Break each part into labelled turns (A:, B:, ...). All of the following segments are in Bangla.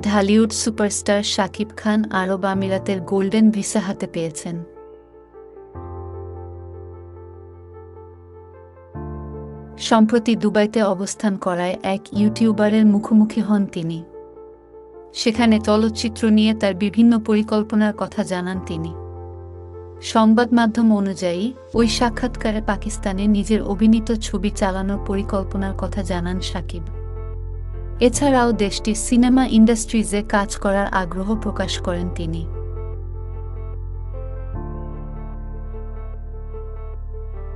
A: ঢালিউড সুপারস্টার শাকিব খান আরব আমিরাতের গোল্ডেন ভিসা হাতে পেয়েছেন। সম্প্রতি দুবাইতে অবস্থান করায় এক ইউটিউবারের মুখোমুখি হন তিনি। সেখানে চলচ্চিত্র নিয়ে তার বিভিন্ন পরিকল্পনার কথা জানান তিনি। সংবাদ মাধ্যম অনুযায়ী, ওই সাক্ষাৎকারে পাকিস্তানে নিজের অভিনীত ছবি চালানোর পরিকল্পনার কথা জানান সাকিব। এছাড়াও দেশটির সিনেমা ইন্ডাস্ট্রিজে কাজ করার আগ্রহ প্রকাশ করেন তিনি।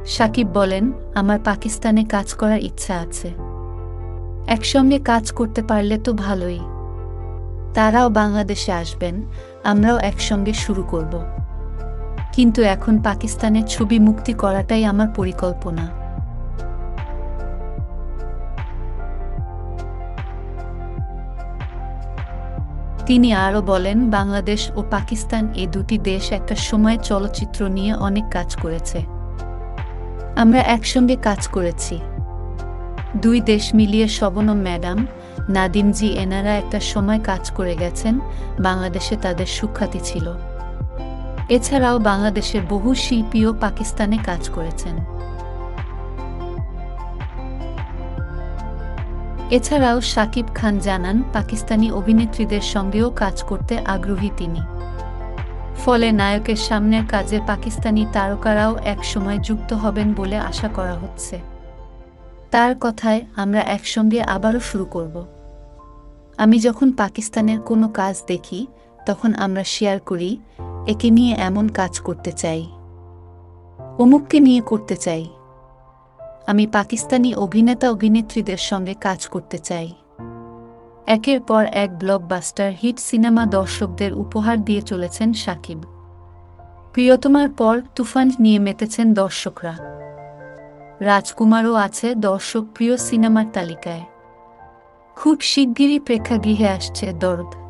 A: সাকিব বলেন, আমার পাকিস্তানে কাজ করার ইচ্ছা আছে। একসঙ্গে কাজ করতে পারলে তো ভালোই। তারাও বাংলাদেশে আসবেন, আমরাও একসঙ্গে শুরু করব। কিন্তু এখন পাকিস্তানে ছবি মুক্তি করাটাই আমার পরিকল্পনা। তিনি আরও বলেন, বাংলাদেশ ও পাকিস্তান এ দুটি দেশ একটা সময় চলচ্চিত্র নিয়ে অনেক কাজ করেছে। আমরা একসঙ্গে কাজ করেছি। দুই দেশ মিলিয়ে শবনম ম্যাডাম, নাদিমজি এনারা একটা সময় কাজ করে গেছেন, বাংলাদেশে তাদের সুখ্যাতি ছিল। এছাড়াও বাংলাদেশের বহু শিল্পীও পাকিস্তানে কাজ করেছেন। এছাড়াও শাকিব খান জানান, পাকিস্তানি অভিনেত্রীদের সঙ্গেও কাজ করতে আগ্রহী তিনি। ফলে নায়কের সামনের কাজে পাকিস্তানি তারকারাও একসময় যুক্ত হবেন বলে আশা করা হচ্ছে। তার কথায়, আমরা একসঙ্গে আবারও শুরু করব। আমি যখন পাকিস্তানের কোনো কাজ দেখি, তখন আমরা শেয়ার করি একে নিয়ে এমন কাজ করতে চাই। অমুককে নিয়ে করতে চাই। আমি পাকিস্তানি অভিনেতা অভিনেত্রীদের সঙ্গে কাজ করতে চাই। একের পর এক ব্লকবাস্টার হিট সিনেমা দর্শকদের উপহার দিয়ে চলেছেন সাকিব। প্রিয়তমার পর তুফান নিয়ে মেতেছেন দর্শকরা। রাজকুমারও আছে দর্শক প্রিয় সিনেমার তালিকায়। খুব শিগগিরই প্রেক্ষাগৃহে আসছে দরদ।